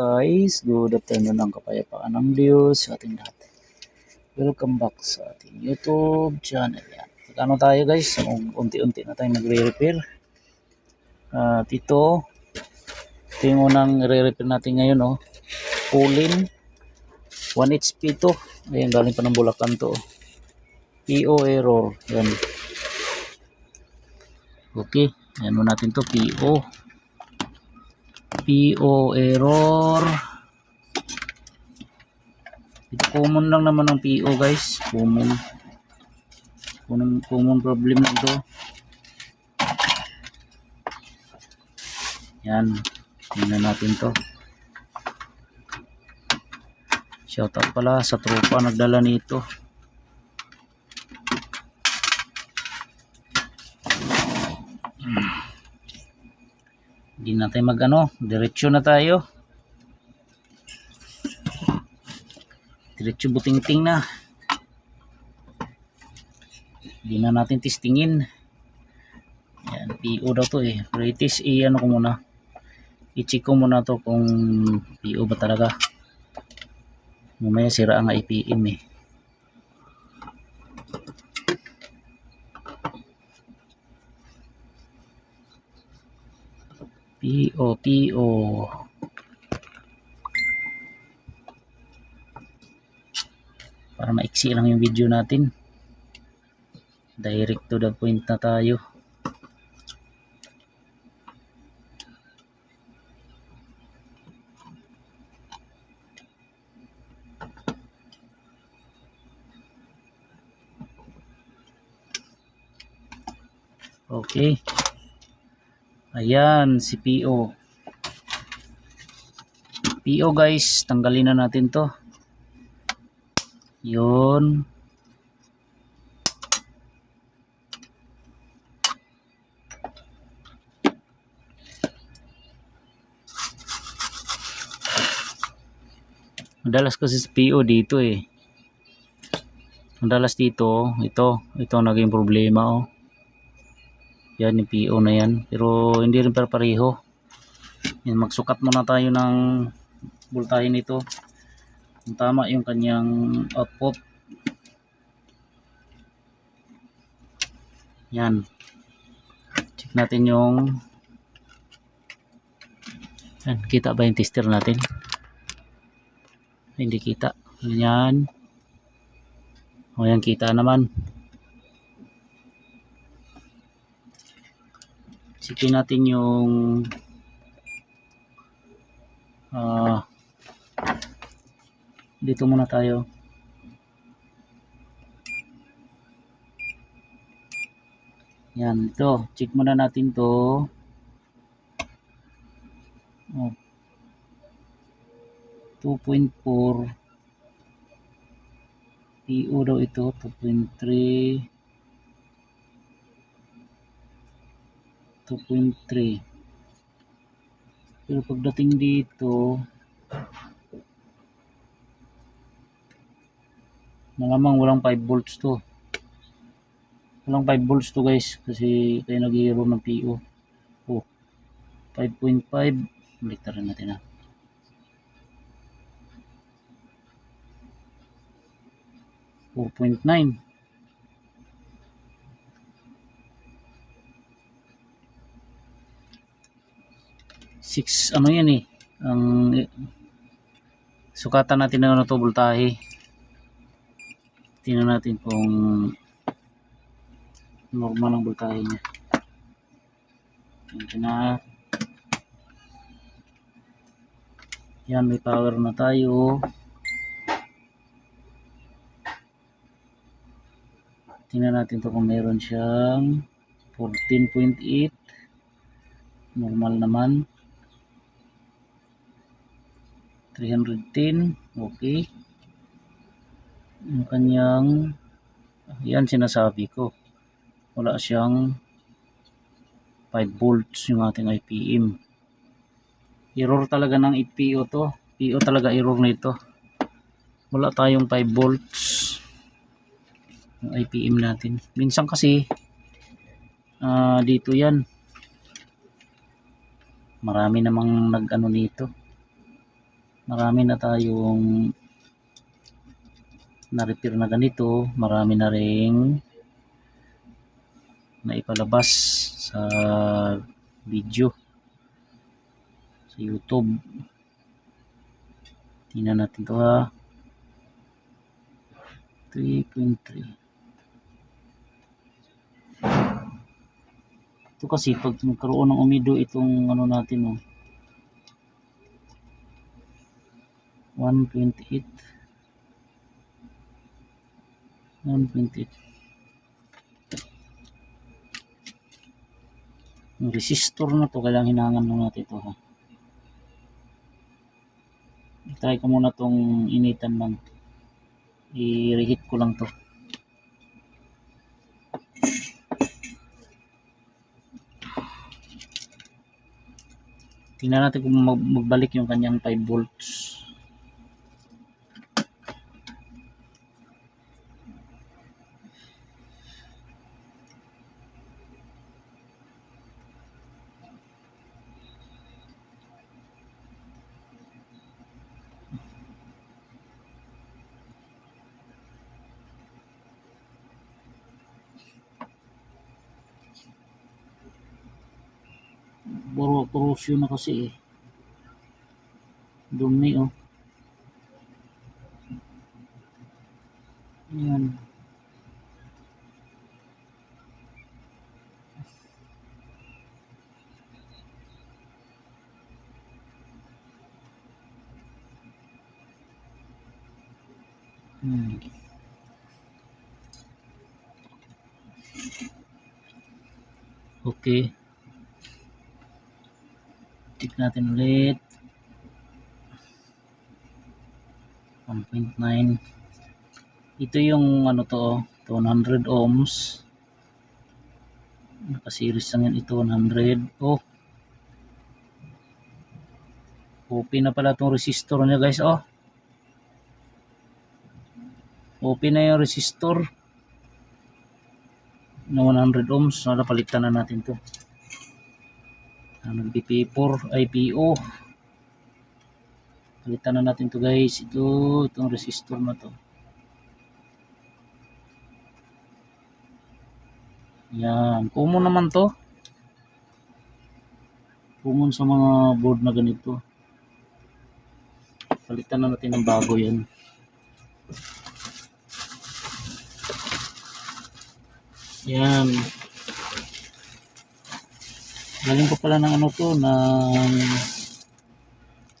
Guys, good afternoon ang kapayapaan ng Diyos sa ating lahat. Welcome back sa ating YouTube channel. Yan. Ano tayo guys? Unti-unti na tayo nagre-repair. At ito, ito yung unang re-repair natin ngayon. Oh. Pulin. 1 HP to. Ayan, galing pa ng Bulacan to. oh. PO error. Yan. Okay. Yan mo natin to. PO. PO error. Ito common lang naman ang PO guys. Common. Common, common problem lang to. Yan. Tingnan natin to. Shoutout pala sa tropa nagdala nito. Hindi na tayo mag ano, diretso na tayo. Diretso buting-ting na. Hindi na natin testingin. Yan, PO daw to eh. Pero itis, i ano ko muna. I-check ko muna to kung PO ba talaga. Mamaya sira ang IPM eh. PO. Para maiksi lang yung video natin. Direct to the point na tayo. Okay. Ayan, si PO. PO guys, tanggalin na natin to. Yun. Madalas kasi sa PO dito eh. Madalas dito, ito, ito naging problema oh. Yan yung PO na yan. Pero hindi rin pareho. Yan, magsukat muna tayo ng voltahe nito. Kung tama yung kanyang output. Yan. Check natin yung yan, kita ba yung tester natin? Hindi kita. Yan. O yan, kita naman. Sikin natin yung ah dito muna tayo. Yan, ito. Check muna natin to. Oh. 2.4 PO daw ito 2.3 2.3 pero pagdating dito malamang walang 5 volts to walang 5 volts to guys kasi tayo nag-hero ng PO oh 5.5 balik rin natin ah Four point nine. Six, ano yan eh. Ang eh, sukatan natin ng ano to, voltahe. Tingnan natin kung normal ang voltahe niya. Yan na. Yan, may power na tayo. Tingnan natin to kung meron siyang 14.8. Normal naman. 310. Okay. Yung kanyang yan sinasabi ko. Wala siyang 5 volts yung ating IPM. Error talaga ng PO to. PO talaga error nito. Wala tayong 5 volts yung IPM natin. Minsan kasi ah dito yan. Marami namang nag-ano nito. marami na tayong na-repair na ganito marami na ring naipalabas sa video sa youtube. Tingnan natin to ha. 3.3 ito kasi pag nagkaroon ng umido itong ano natin oh. 128 128 yung resistor na to kailangan hinangan lang natin ito ha? Try ko muna tong initan lang. I-reheat ko lang to. Tingnan natin kung mag- magbalik yung kanyang 5 volts Corrosion na kasi eh. Dumi oh. Ayan. Hmm. Okay. Check natin ulit. 1.9 ito yung ano to 100 ohms. Nakasiris lang yan ito 100 oh. OP na pala tong resistor niya guys oh. OP na yung resistor na 100 ohms. Wala palitan na natin to ano, BP4 IPO palitan na natin to guys. Ito itong resistor na to. Yan. Common naman to. Common sa mga board na ganito. Palitan na natin ng bago yan. Yan galing ko pala ng ano to ng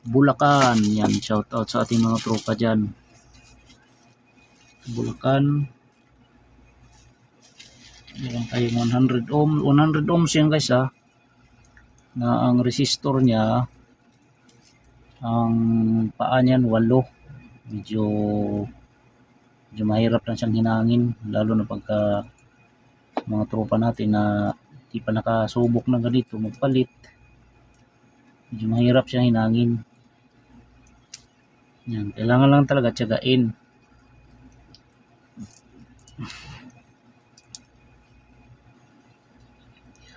Bulacan. Yan, shout out sa ating mga tropa dyan. Bulacan. Meron tayong 100 ohm. 100 ohms yan guys ha. Na ang resistor niya, ang paa niyan, 8. Medyo, medyo mahirap lang siyang hinangin. Lalo na pagka mga tropa natin na di pa nakasubok ng ganito, magpalit. Medyo mahirap siyang hinangin. Yan, kailangan lang talaga tiyagain.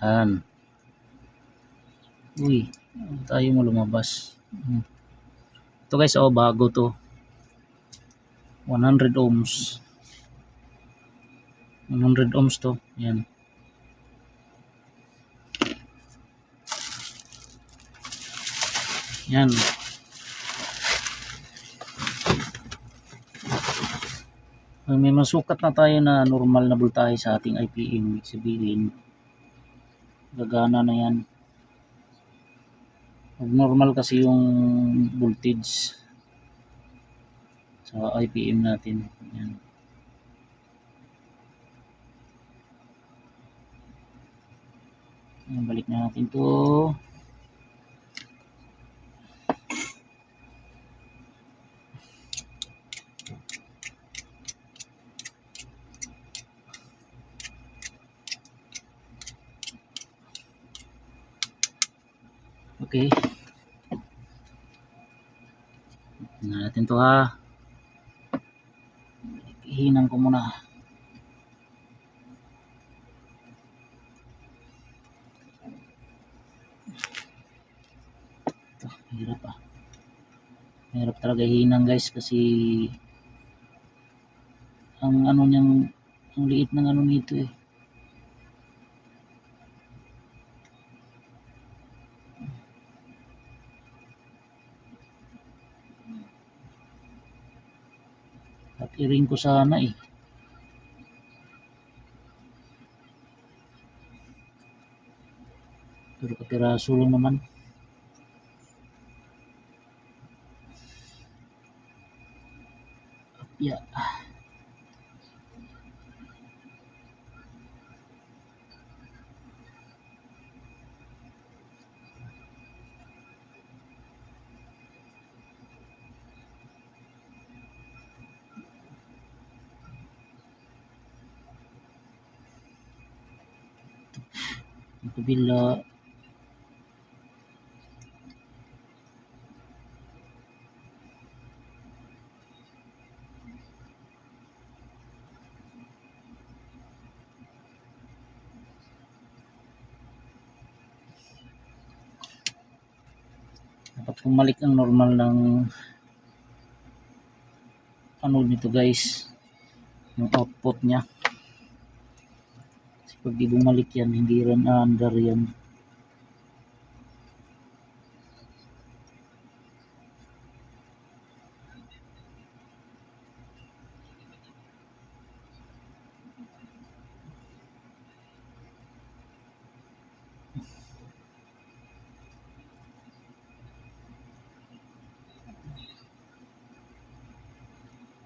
Yan. Uy, tayo mo lumabas. Ito guys, oh, bago to. 100 ohms. 100 ohms to. Yan. Yan. Pag may masukat na tayo na normal na voltahe sa ating IPM, ibig sabihin, gagana na yan. Pag normal kasi yung voltage sa IPM natin. Yan. Yan, balik na natin to. Okay. Tingnan natin to ha. Hihinang ko muna. Ito, hirap ah. Mahirap talaga hinang guys kasi ang ano niyang ang liit ng ano nito eh. Iring ko sana eh. Pero kapiraso lang naman. Apya. Ang kabila. dapat bumalik ang normal ng ano nito guys yung output niya pag di bumalik yan hindi rin under yan.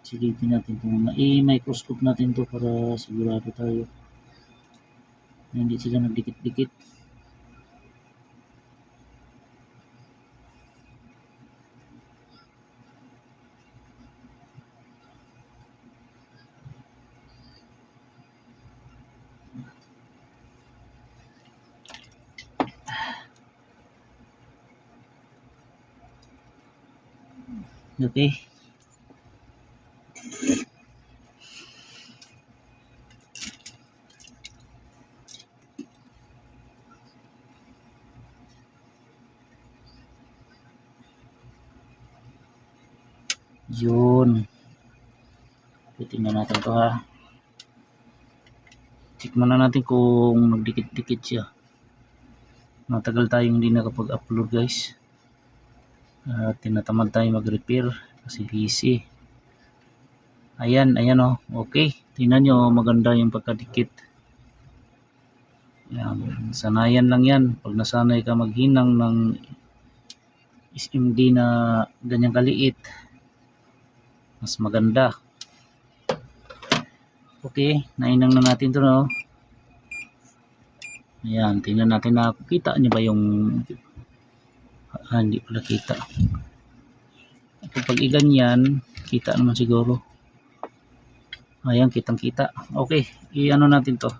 Silipin natin ito muna i-microscope natin to para sigurado tayo na hindi sila nagdikit-dikit okay Yun. Tingnan natin to ha. Check muna natin kung nagdikit-dikit siya. Matagal tayong hindi nakapag-upload guys. At tinatamad tayo mag-repair kasi busy. Ayan, ayan o. Okay. Tingnan nyo, maganda yung pagkadikit. Yan. Sanayan lang yan. Pag nasanay ka maghinang ng SMD na ganyang kaliit, mas maganda. Okay, nainang na natin to no. Ayan, tingnan natin na kita niyo ba yung ah, hindi pala kita. Kapag iganyan, kita naman siguro. Ayan, kitang kita. Okay, i-ano natin to.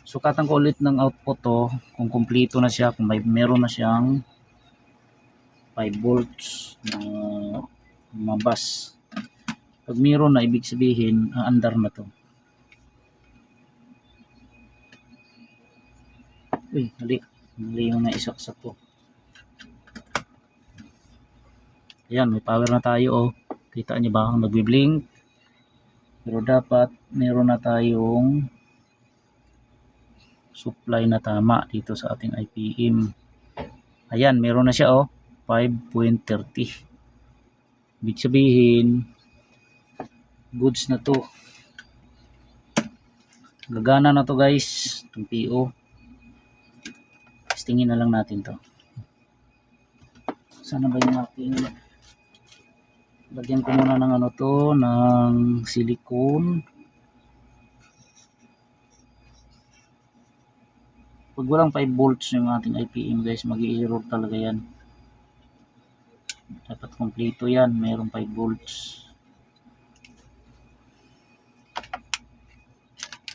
Sukatan ko ulit ng output to kung kumpleto na siya, kung may meron na siyang 5 volts na mabas. Pag meron na, ibig sabihin, aandar na to. Uy, mali. Mali yung naisaksak ko. Ayan, may power na tayo oh. Kita niyo ba ang nagbi-blink? Pero dapat meron na tayong supply na tama dito sa ating IPM. Ayan, meron na siya oh. 5.30. Ibig sabihin, goods na to gagana na to guys itong PO testingin na lang natin to. Sana ba yung aking lagyan ko muna ng ano to ng silicone? Pag walang 5 volts yung ating IPM guys mag error talaga yan. Dapat kompleto yan mayroong 5 volts.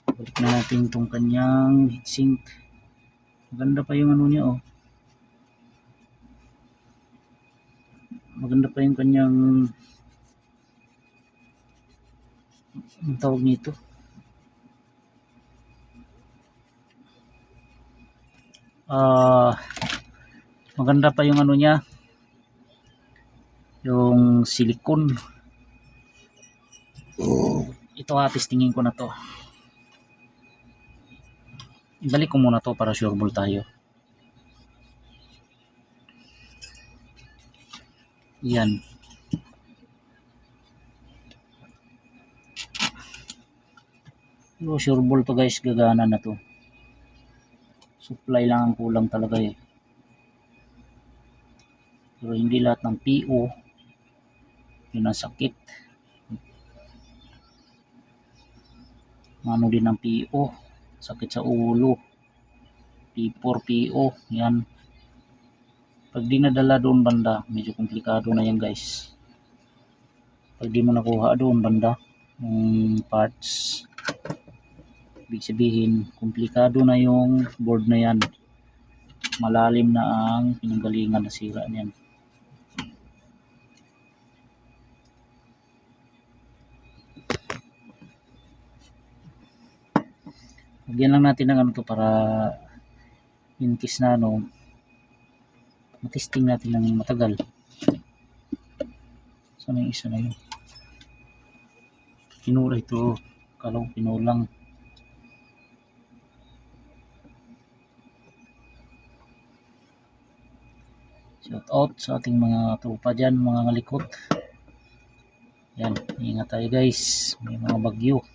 Balik na natin itong kanyang heatsink maganda pa yung ano niya oh. Maganda pa yung kanyang ang tawag nito? Ah maganda pa yung ano niya yung silicone. Ito ha testingin ko na to ibalik ko muna to para sure ball tayo. Yan. Pero sure ball to guys. Gagana na to. Supply lang ang kulang talaga eh. Pero hindi lahat ng PO yun ang sakit. Ano din ng PO sakit sa ulo. P4 PO yan. Pag di nadala doon banda medyo komplikado na yan guys. Pag di mo nakuha doon banda yung parts ibig sabihin komplikado na yung board na yan. Malalim na ang pinanggalingan na sira niyan Lagyan lang natin ng ano to para in case na ano matesting natin ng matagal. Saan yung isa na yun? Kinura ito. Kala ko kinulang. Shout out sa ating mga tropa dyan, mga ngalikot. Yan, ingat tayo guys. May mga bagyo.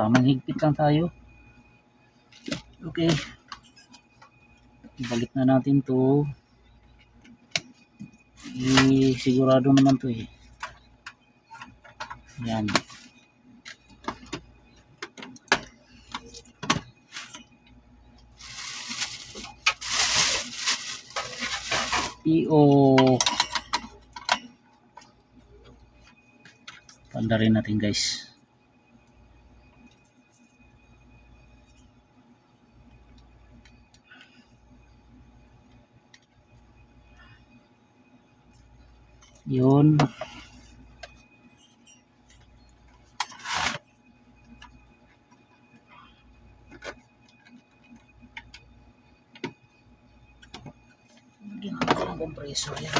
Tamang higpit lang tayo. Okay. Ibalik na natin to. Eh, sigurado naman to eh. Yan. PO Panda rin natin guys. Yun. Lagyan natin ng compressor yan.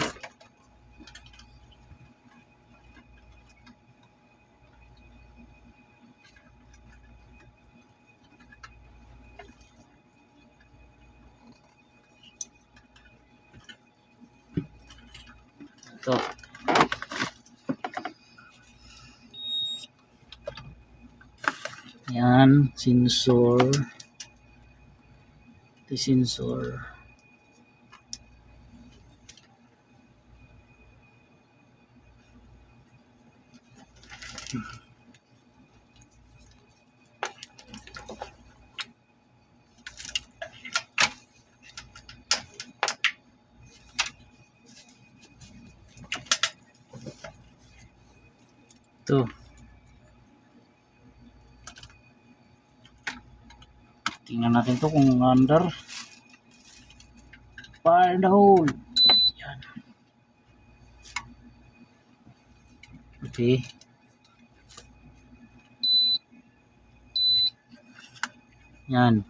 Ito. Yan, sensor. Ito sensor. Ito. Tingnan natin to kung under. Fire the hole. Yan. Okay. Yan.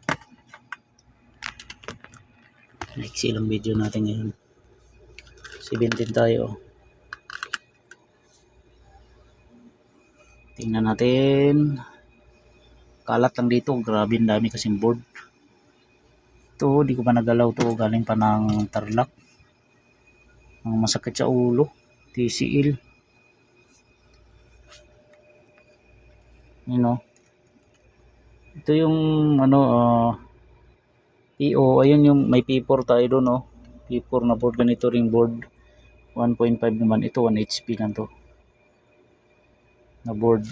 Next ilang video natin ngayon. 17 tayo. Tingnan natin. Kalat lang dito. Grabe ang dami kasing board. Ito, di ko pa nagalaw to. Galing pa ng tarlac. Ang masakit sa ulo. TCL. You know. Ito yung ano ah PO. Ayun yung may P4 tayo doon oh. P4 na board. Ganito ring board. 1.5 naman. Ito 1 HP lang to na board.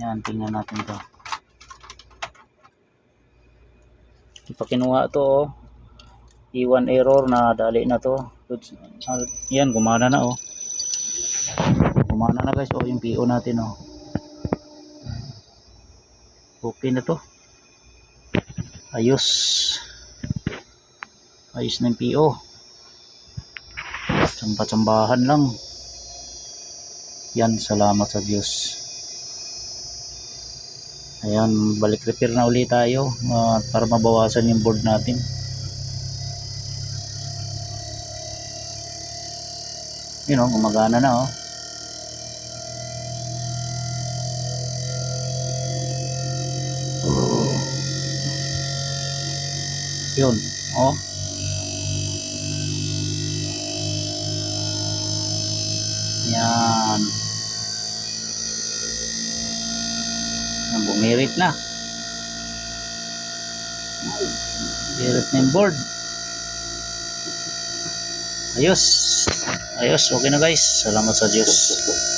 Yan, tingnan natin to. Ipa kinuha to, oh. E1 error na dali na to. Ah, Yan, gumana na, oh. Gumana na guys, oh, yung PO natin, oh. Okay na to. Ayos. Ayos na yung PO. Tsamba-tsambahan lang. Yan, salamat sa Diyos. Ayan, balik repair na ulit tayo ah, para mabawasan yung board natin. Yun oh, gumagana na oh. Yun, oh. Yan. Yan, bumirit na. Birit na yung board. Ayos. Ayos, okay na guys. Salamat sa Diyos.